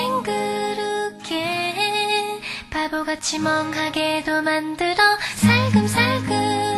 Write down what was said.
싱그르게 바보같이 멍하게도 만들어 살금살금.